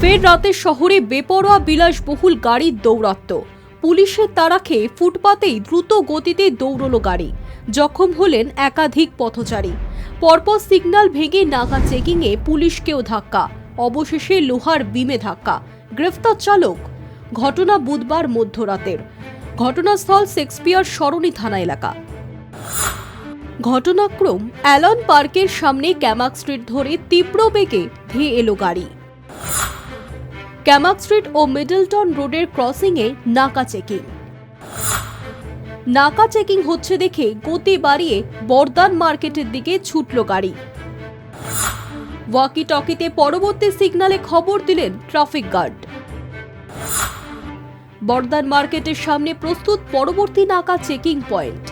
ফের রাতে শহরে বেপরোয়া, বিলাসবহুল গাড়ির দৌরাত্ম্য। পুলিশের তাড়া খেয়ে ফুটপাতেই দ্রুত গতিতে দৌড়ল গাড়ি। জখম হলেন একাধিক পথচারী। পরপর সিগন্যাল ভেঙে নাকা চেকিংয়ে পুলিশকেও ধাক্কা। অবশেষে লোহার বিমে ধাক্কা। গ্রেফতার চালক। ঘটনা বুধবার মধ্যরাতের। ঘটনাস্থল শেক্সপিয়ার সরণি থানা এলাকা। ঘটনাক্রম অ্যালন পার্কের সামনে ক্যামাক স্ট্রিট ধরে তীব্র বেগে ধেয়ে এলো গাড়ি। ক্যামাক স্ট্রিট ও মিডলটন রোডের ক্রসিংয়ে নাকা চেকিং। নাকা চেকিং হচ্ছে দেখে গতি বাড়িয়ে বর্দান মার্কেটের দিকে ছুটল গাড়ি। ওয়াকি টকিতে পরবর্তী সিগনালে খবর দিলেন ট্রাফিক গার্ড। বর্দান মার্কেটের সামনে প্রস্তুত পরবর্তী নাকা চেকিং পয়েন্ট।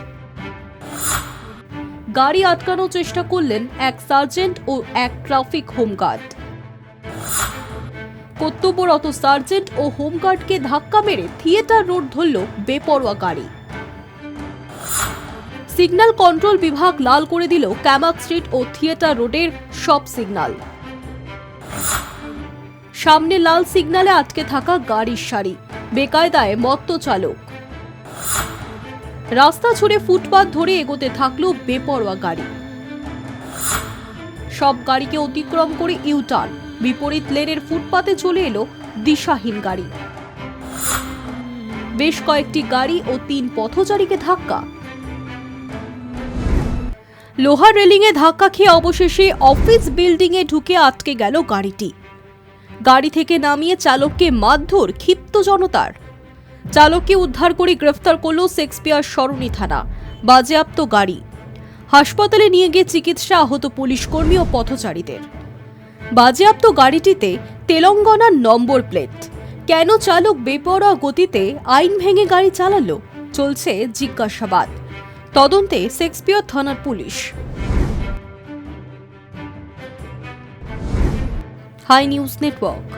গাড়ি আটকানোর চেষ্টা করলেন এক সার্জেন্ট ও এক ট্রাফিক হোমগার্ড। কর্তব্যরত সার্জেন্ট ও হোমগার্ডকে ধাক্কা মেরে থিয়েটার রোড ধরল বেপরোয়া গাড়ি। সিগন্যাল কন্ট্রোল বিভাগ লাল করে দিল ক্যামাক স্ট্রিট ও থিয়েটার রোডের সব সিগন্যাল। সামনে লাল সিগন্যালে আটকে থাকা গাড়ির সারি, বেকায়দায় মত্ত চালক। রাস্তা ছুড়ে ফুটপাত ধরে এগোতে থাকল বেপরোয়া গাড়ি। সব গাড়িকে অতিক্রম করে ইউটার্ন। বিপরীত লেনের ফুটপাতে চলে এলো দিশাহীন গাড়ি। বেশ কয়েকটি গাড়ি ও তিন পথচারীকে ধাক্কা। লোহার রেলিংয়ে ধাক্কা খেয়ে অবশেষে অফিস বিল্ডিংয়ে ঢুকে আটকে গেল গাড়িটি। গাড়ি থেকে নামিয়ে চালককে মারধর ক্ষিপ্ত জনতার। চালককে উদ্ধার করে গ্রেফতার করল শেক্সপিয়ার সরণি থানা। বাজেয়াপ্ত গাড়ি। হাসপাতালে নিয়ে গিয়ে চিকিৎসা আহত পুলিশ কর্মী ও পথচারীদের। বাজেয়াপ্ত গাড়িটিতে তেলঙ্গানার নম্বর প্লেট। কেন চালক বেপরোয়া গতিতে আইন ভেঙে গাড়ি চালালো, চলছে জিজ্ঞাসাবাদ। তদন্তে শেক্সপিয়র থানার পুলিশ। High news network.